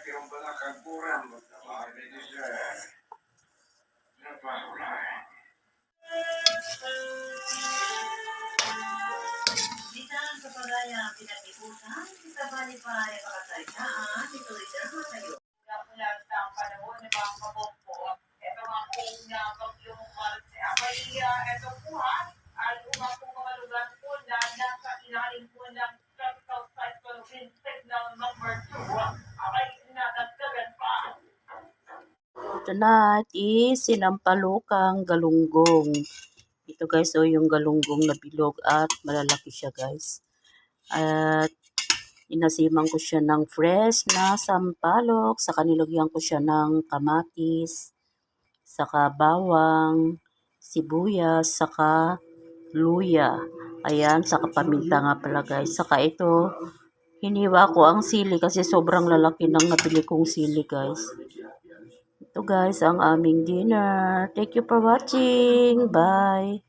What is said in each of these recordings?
Sama siya kinumbala kagpuran mo. Tawag na ito siya. Napahulay. Bisan sa pagaya pinag-ipusan, sa bali pa ay makasalitaan, ito ay drama Tonight is sinampalukang galunggong. Ito guys, oh, yung galunggong na bilog at malalaki siya guys. At inasiman ko siya ng fresh na sampalok. Saka nilagyan ko siya ng kamatis, saka bawang, sibuyas, saka luya. Ayan, saka paminta nga pala guys. Saka ito, hiniwa ko ang sili kasi sobrang lalaki ng nabili kong sili guys. Ito guys, ang aming dinner. Thank you for watching. Bye.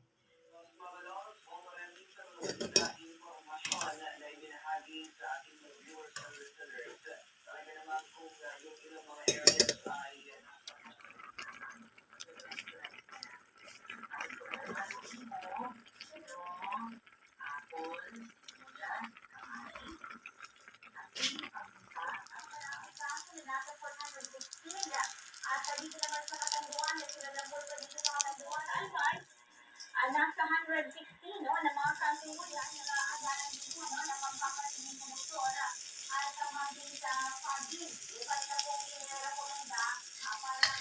Ah, nasa 116, no, na mga kanto yan, na agalan dito, no, na pagpapatingin ng motor, at ang mga din sa pagin, iba na po inirekomenda, ah, para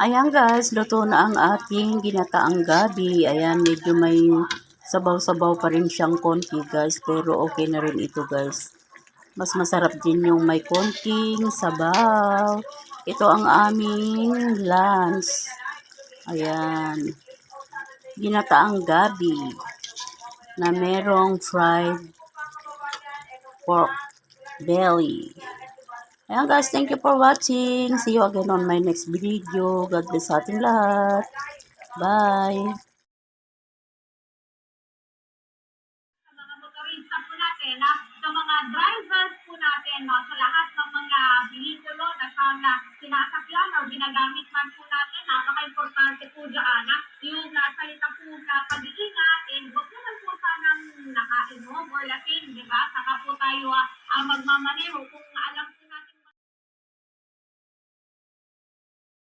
Ayan guys, luto na ang ating ginataang gabi. Ayan, medyo may sabaw-sabaw pa rin siyang konti guys. Pero okay na rin ito guys. Mas masarap din yung may konting sabaw. Ito ang aming lunch. Ayan. Ginataang gabi na merong fried pork belly. Ayan guys, thank you for watching. See you again on my next video. God bless sa ating lahat. Bye. sa mga motorista po natin, na, sa mga drivers po natin, no, sa lahat ng mga vehikulo na sana sinasakyan o ginagamit man po natin, napaka-importante po dyan, na, yung nasalita po na pag-iingat, and huwag naman po sanang nakainom or lasing, di ba? Saka po tayo ah, ang magmamaneho kung